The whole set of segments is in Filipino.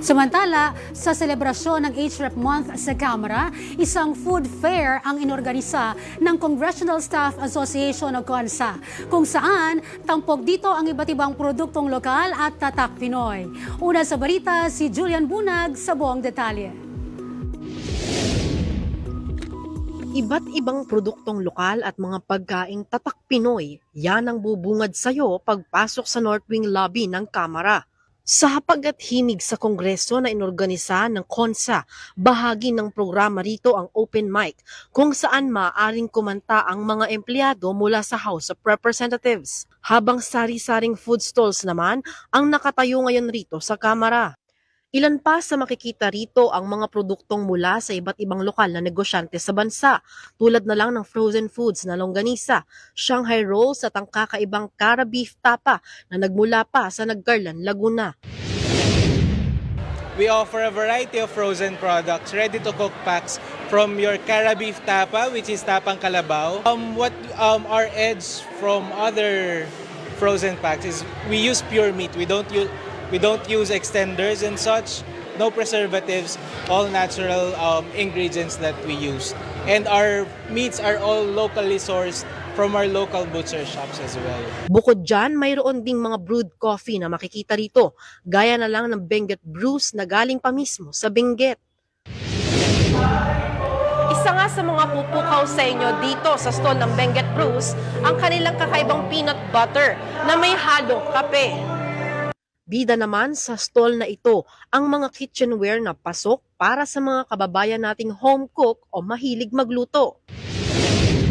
Samantala, sa selebrasyon ng HREP Month sa Kamara, isang food fair ang inorganisa ng Congressional Staff Association o CONSA, kung saan tampok dito ang iba't ibang produktong lokal at tatak Pinoy. Una sa balita, si Julian Bunag sa buong detalye. Iba't ibang produktong lokal at mga pagkaing tatak Pinoy, yan ang bubungad sa'yo pagpasok sa North Wing Lobby ng Kamara. Sa hapag at himig sa Kongreso na inorganisa ng KONSA, bahagi ng programa rito ang open mic kung saan maaaring kumanta ang mga empleyado mula sa House of Representatives. Habang sari-saring food stalls naman ang nakatayo ngayon rito sa Kamara. Ilan pa sa makikita rito ang mga produktong mula sa iba't ibang lokal na negosyante sa bansa, tulad na lang ng frozen foods na longganisa, Shanghai rolls at ang kakaibang Cara Beef Tapa na nagmula pa sa Nagcarlan, Laguna. We offer a variety of frozen products, ready-to-cook packs from your Cara Beef Tapa, which is Tapang Kalabaw. Um, what um, our edge from other frozen packs is we use pure meat. We don't use we don't use extenders and such. No preservatives, all natural um, ingredients that we use. And our meats are all locally sourced from our local butcher shops as well. Bukod dyan, mayroon ding mga brewed coffee na makikita rito, gaya na lang ng Benguet Brews na galing pa mismo sa Benguet. Isa nga sa mga pupukaw sa inyo dito sa stall ng Benguet Brews, ang kanilang kakaibang peanut butter na may halong kape. Bida naman sa stall na ito ang mga kitchenware na pasok para sa mga kababayan nating home cook o mahilig magluto.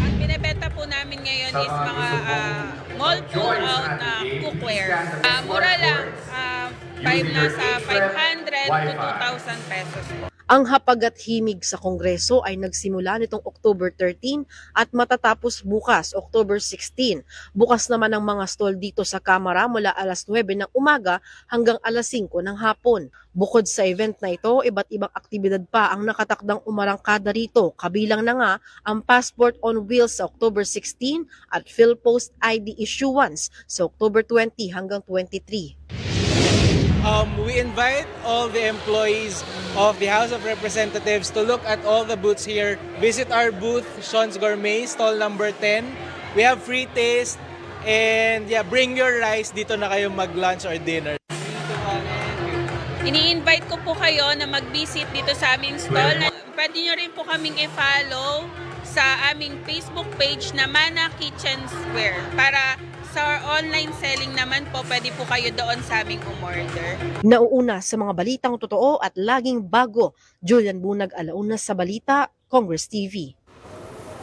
Ang binebenta po namin ngayon is mga ah, mall pull out na cookware. Ah, mura lang, ah, five nasa 500 to 2,000 pesos po. Ang hapag at himig sa Kongreso ay nagsimula nitong October 13 at matatapos bukas, October 16. Bukas naman ang mga stall dito sa Kamara mula alas 9 ng umaga hanggang alas 5 ng hapon. Bukod sa event na ito, iba't ibang aktibidad pa ang nakatakdang umarangkada rito. Kabilang na nga ang Passport on Wheels sa October 16 at PhilPost ID issuance sa October 20 hanggang 23. Um, we invite all the employees of the House of Representatives to look at all the booths here. Visit our booth, Sean's Gourmet, stall number 10. We have free taste and yeah, bring your rice dito na kayo mag-lunch or dinner. Ini-invite ko po kayo na mag-visit dito sa aming stall. Pwede nyo rin po kaming i-follow sa aming Facebook page na Mana Kitchen Square para sa online selling naman po, pwede po kayo doon sa aming umorder. Nauuna sa mga balitang totoo at laging bago, Julian Bunag Alauna sa Balita, Congress TV.